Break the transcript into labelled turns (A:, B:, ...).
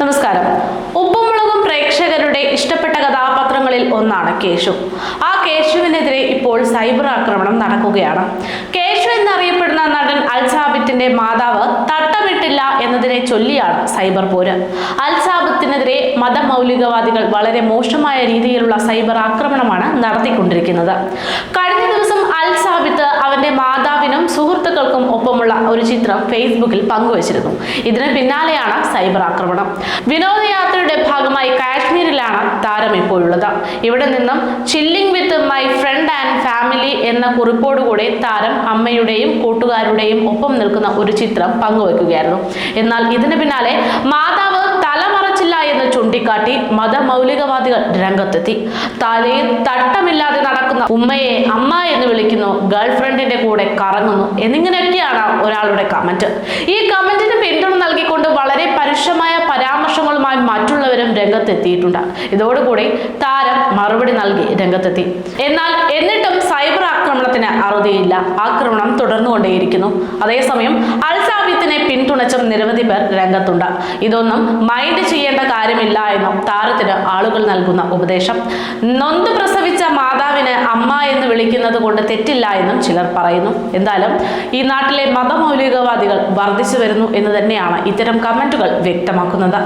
A: നമസ്കാരം. ഉപ്പുമുളകും പ്രേക്ഷകരുടെ ഇഷ്ടപ്പെട്ട കഥാപാത്രങ്ങളിൽ ഒന്നാണ് കേശു. ആ കേശുവിനെതിരെ ഇപ്പോൾ സൈബർ ആക്രമണം നടക്കുകയാണ്. കേശു എന്നറിയപ്പെടുന്ന നടൻ അൽസാബിത്തിന്റെ മാതാവ് തട്ടമിട്ടില്ല എന്നതിനെ ചൊല്ലിയാണ് സൈബർ പോര്. അൽസാബത്തിനെതിരെ മതമൗലികവാദികൾ വളരെ മോശമായ രീതിയിലുള്ള സൈബർ ആക്രമണമാണ് നടത്തിക്കൊണ്ടിരിക്കുന്നത്. കഴിഞ്ഞ ദിവസം അൽസാബിത്ത് അവന്റെ അവന്റെ മാതാവിനും സുഹൃത്തുക്കൾക്കും ഒപ്പമുള്ള ഒരു ചിത്രം ഫേസ്ബുക്കിൽ പങ്കുവച്ചിരുന്നു. ഇതിന് പിന്നാലെയാണ് സൈബർ ആക്രമണം. വിനോദയാത്രയുടെ ഭാഗമായി കാശ്മീരിലാണ് താരം ഇപ്പോഴുള്ളത്. ഇവിടെ നിന്നും chilling with my friend and family എന്ന കുറിപ്പോടുകൂടി താരം അമ്മയുടെയും കൂട്ടുകാരുടെയും ഒപ്പം നിൽക്കുന്ന ഒരു ചിത്രം പങ്കുവെക്കുകയായിരുന്നു എന്നാൽ ഇതിന് പിന്നാലെ മാതാവ് തലമറച്ചില്ല എന്ന് ചൂണ്ടിക്കാട്ടി മതമൗലികവാദികൾ രംഗത്തെത്തി. തലയിൽ തട്ടമില്ലാതെ ഉമ്മയെ അമ്മ എന്ന് വിളിക്കുന്നു ഗേൾഫ്രണ്ടിന്റെ കൂടെ കറങ്ങുന്നു എന്നിങ്ങനെയൊക്കെയാണ് ഒരാളുടെ കമന്റ് ഈ കമന്റിന് പിന്തുണ നൽകിക്കൊണ്ട് വളരെ പരുഷമായ പരാമർശങ്ങളുമായി മറ്റുള്ളവരും രംഗത്തെത്തിയിട്ടുണ്ട്. ഇതോടുകൂടി താരം മറുപടി നൽകി രംഗത്തെത്തി. എന്നാൽ എന്നിട്ടും സൈബർ ആക്രമണത്തിന് അറുതിയില്ല. ആക്രമണം തുടർന്നുകൊണ്ടേയിരിക്കുന്നു. അതേസമയം അൽസാബിത്തിനെ പിന്തുണച്ചും നിരവധി പേർ രംഗത്തുണ്ട്. ഇതൊന്നും മൈൻഡ് ചെയ്യേണ്ട കാര്യമില്ല എന്നും താരത്തിന് ആളുകൾ നൽകുന്ന ഉപദേശം. നൊന്ത് പ്രസവിച്ച അമ്മ എന്ന് വിളിക്കുന്നത് കൊണ്ട് തെറ്റില്ല എന്നും ചിലർ പറയുന്നു. എന്തായാലും ഈ നാട്ടിലെ മതമൗലികവാദികൾ വർദ്ധിച്ചു വരുന്നു എന്ന് തന്നെയാണ് ഇത്തരം കമന്റുകൾ വ്യക്തമാക്കുന്നത്.